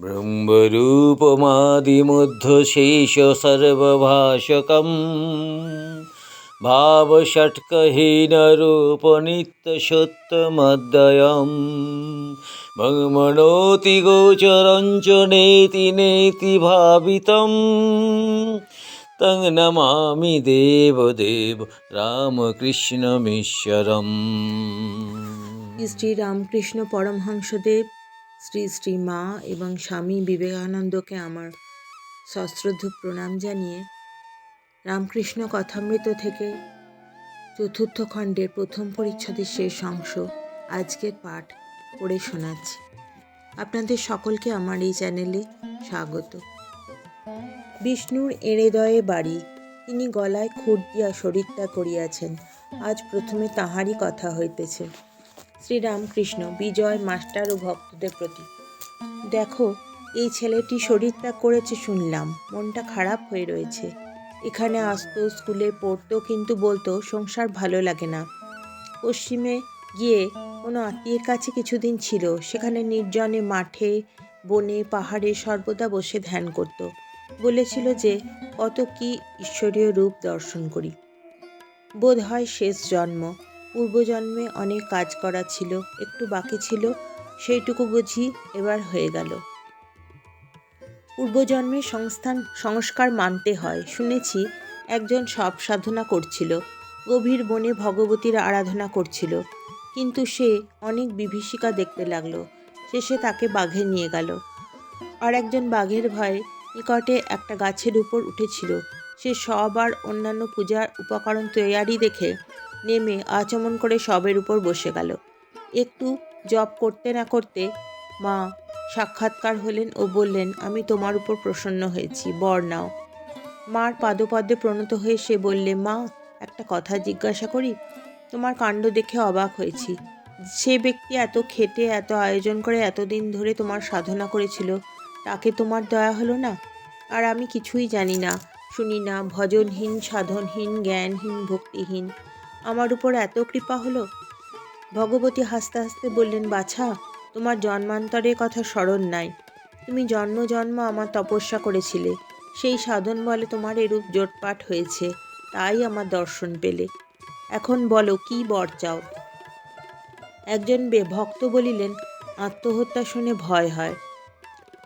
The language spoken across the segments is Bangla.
ब्रह्मरूपमादिमुद्धशेष सर्वभाषकम् भावषट्कहीनरूपनित्यसत्यमद्वयम् भगमणोति गोचरञ्च नेति नेति भावितम् तं नमामि देवदेव রামকৃষ্ণমীশ্বরম শ্রী শ্রী রামকৃষ্ণ পরমহংসদেব শ্রী শ্রী মা এবং স্বামী বিবেকানন্দকে আমার সশ্রদ্ধ প্রণাম জানিয়ে রামকৃষ্ণ কথামৃত থেকে চতুর্থ খণ্ডের প্রথম পরিচ্ছদের শেষ অংশ আজকের পাঠ পড়ে শোনাচ্ছি। আপনাদের সকলকে আমার এই চ্যানেলে স্বাগত। বিষ্ণুর এড়েদয়ে বাড়ি, তিনি গলায় খুঁট দিয়া শরীরটা করিয়াছেন। আজ প্রথমে তাহারই কথা হইতেছে। শ্রীরামকৃষ্ণ বিজয় মাস্টার ও ভক্তদের প্রতি। দেখো, এই ছেলেটি শরীরত্যাগ করেছে শুনলাম, মনটা খারাপ হয়ে রয়েছে। এখানে আসতো, স্কুলে পড়তো, কিন্তু বলতো সংসার ভালো লাগে না। পশ্চিমে গিয়ে কোনো আত্মীয়ের কাছে কিছুদিন ছিল, সেখানে নির্জনে মাঠে, বনে, পাহাড়ে সর্বদা বসে ধ্যান করত। বলেছিল যে, কত কি ঈশ্বরীয় রূপ দর্শন করি। বোধ হয় শেষ জন্ম। পূর্বজন্মে অনেক কাজ করা ছিল, একটু বাকি ছিল, সেইটুকু বুঝি এবার হয়ে গেল। পূর্বজন্মের সংস্থান, সংস্কার মানতে হয়, শুনেছি একজন সব সাধনা করছিল, গভীর বনে ভগবতীর আরাধনা করছিল, কিন্তু সে অনেক বিভীষিকা দেখতে লাগল, শেষে তাকে বাঘে নিয়ে গেল। আর একজন বাঘের ভয়ে নিকটে একটা গাছের উপর উঠেছিল, সে সব আর অন্যান্য পূজার উপকরণ তৈয়ারি দেখে নেমে আচমন করে সবের উপর বসে গেল। একটু জব করতে না করতে মা সাক্ষাৎকার হলেন ও বললেন, আমি তোমার উপর প্রসন্ন হয়েছি, বর নাও। মার পাদপদ্মে প্রণত হয়ে সে বললে, মা, একটা কথা জিজ্ঞাসা করি? তোমার কাণ্ড দেখে অবাক হয়েছি। সে ব্যক্তি এত খেটে, এত আয়োজন করে, এতদিন ধরে তোমার সাধনা করেছিল, তাকে তোমার দয়া হলো না? আর আমি কিছুই জানি না, শুনি না, ভজনহীন, সাধনহীন, জ্ঞানহীন, ভক্তিহীন। আমার উপর এত কৃপা হলো? ভগবতী হাসতে হাসতে বললেন, বাছা, তোমার জন্মান্তরের কথা স্মরণ নাই। তুমি জন্ম জন্ম আমার তপস্যা করেছিলে। সেই সাধন বলে তোমার এরূপ জোটপাট হয়েছে। তাই আমার দর্শন পেলে। এখন বলো, কি বর চাও? একজন ভক্ত বলিলেন, আত্মহত্যা শুনে ভয় হয়।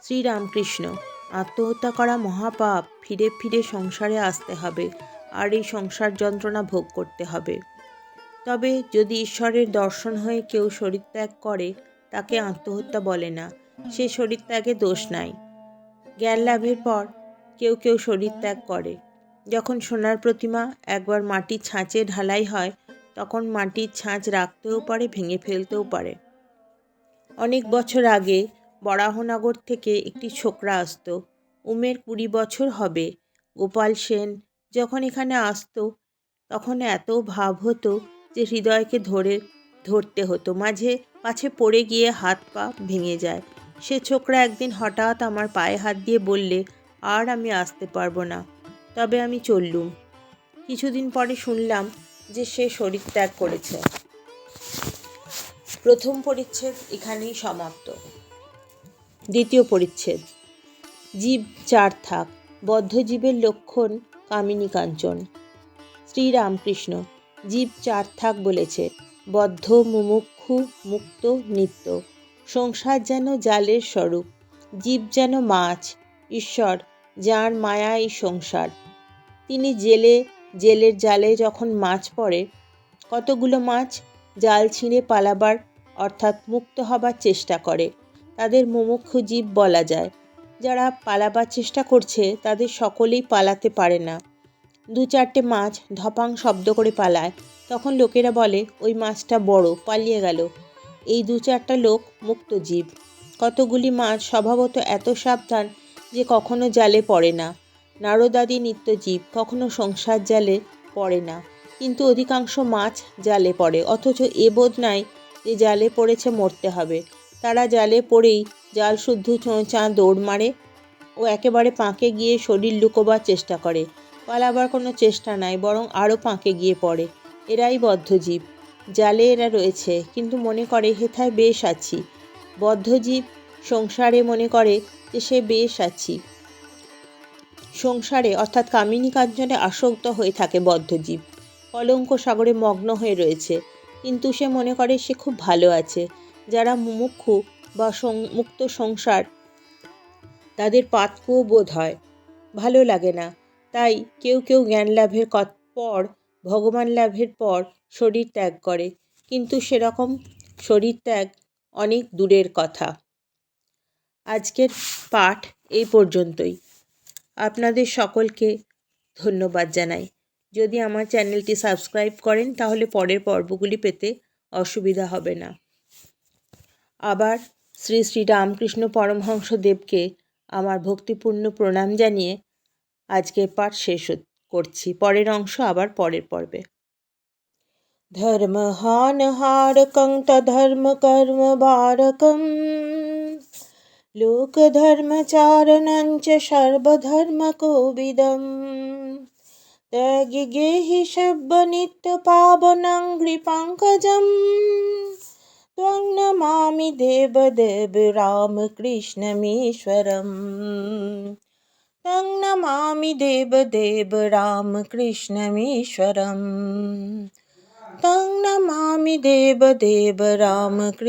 শ্রীরামকৃষ্ণ, আত্মহত্যা করা মহাপাপ, ফিরে ফিরে সংসারে আসতে হবে। আর এই সংসার যন্ত্রণা ভোগ করতে হবে। তবে যদি ঈশ্বরের দর্শন হয়ে কেউ শরীরত্যাগ করে, তাকে আত্মহত্যা বলে না। সে শরীরত্যাগে দোষ নাই। জ্ঞান লাভের পর কেউ কেউ শরীরত্যাগ করে। যখন সোনার প্রতিমা একবার মাটির ছাঁচে ঢালাই হয়, তখন মাটির ছাঁচ রাখতেও পারে, ভেঙে ফেলতেও পারে। অনেক বছর আগে বরাহনগর থেকে একটি ছোকরা আসতো। উমের কুড়ি বছর হবে। গোপাল সেন যখন এখানে আসতো, তখন এত ভাব হতো যে হৃদয়কে ধরে, ধরতে হতো। মাঝে পাছে পড়ে গিয়ে হাত পা ভেঙে যায়। সে ছোকরা একদিন হঠাৎ আমার পায়ে হাত দিয়ে বললে, আর আমি আসতে পারব না, তবে আমি চললুম। কিছুদিন পরে শুনলাম যে সে শরীর ত্যাগ করেছে। প্রথম পরিচ্ছেদ এখানেই সমাপ্ত। দ্বিতীয় পরিচ্ছেদ। জীব চার থাক। বদ্ধজীবের লক্ষণ কামিনী কাঞ্চন। শ্রীরামকৃষ্ণ, জীব চার থাক বলেছে, বদ্ধ, মুমুক্ষু, মুক্ত, নিত্য। সংসার যেন জালের স্বরূপ, জীব যেন মাছ, ঈশ্বর, যার মায়া এই সংসার। তিনি জেলে, জেলের জালে যখন মাছ পড়ে, কতগুলো মাছ জাল ছিঁড়ে পালাবার অর্থাৎ মুক্ত হবার চেষ্টা করে, তাদের মুমুক্ষু জীব বলা যায়। যারা পালাবার চেষ্টা করছে, তাদের সকলেই পালাতে পারে না। দু চারটে মাছ ধপাং শব্দ করে পালায়। তখন লোকেরা বলে, ওই মাছটা বড়, পালিয়ে গেল। এই দু চারটা লোক মুক্ত জীব। কতগুলি মাছ স্বভাবত এত সাবধান যে কখনো জালে পড়ে না। নারদাদি নিত্যজীব কখনো সংসার জালে পড়ে না। কিন্তু অধিকাংশ মাছ জালে পড়ে, অথচ এ বোধ নাই যে জালে পড়েছে মরতে হবে। তারা জালে পড়েই জাল শুদ্ধ চোঁচা দৌড় মারে। ও একেবারে পাঁকে গিয়ে শরীর লুকোবার চেষ্টা করে। পালাবার কোনো চেষ্টা নাই, বরং আরও পাঁকে গিয়ে পড়ে। এরাই বদ্ধজীব। জালে এরা রয়েছে, কিন্তু মনে করে, হেথায় বেশ আছি। বদ্ধজীব সংসারে মনে করে যে সে বেশ আছি। সংসারে, অর্থাৎ কামিনী কাঞ্চনে আসক্ত হয়ে থাকে বদ্ধজীব। কলঙ্ক সাগরে মগ্ন হয়ে রয়েছে। কিন্তু সে মনে করে সে খুব ভালো আছে। যারা মুমুক্ষু বা মুক্ত সংসার, তাদের পাতকুও বোধ হয়। ভালো লাগে না। তাই কেউ কেউ জ্ঞান লাভের পর, ভগবান লাভের পর শরীর ত্যাগ করে। কিন্তু সেরকম শরীর ত্যাগ অনেক দূরের কথা। আজকের পাঠ এই পর্যন্তই। আপনাদের সকলকে ধন্যবাদ জানাই। যদি আমার চ্যানেলটি সাবস্ক্রাইব করেন, তাহলে পরের পর্বগুলি পেতে অসুবিধা হবে না। আবার শ্রী শ্রী রামকৃষ্ণ পরমহংস দেবকে আমার ভক্তিপূর্ণ প্রণাম জানিয়ে আজকের পাঠ শেষ করছি। পরের অংশ আবার পরের পর্বে। ধর্মহান হারকং তধর্ম কর্ম বারকম। গেহি সব্য নিত্য পাবনং পঙ্কজম त्वं नमामि देवदेव रामकृष्णमीश्वरम् तं नमामि देवदेव रामकृष्णमीश्वरम् तं नमामि देवदेव रामकृष्णमीश्वरम्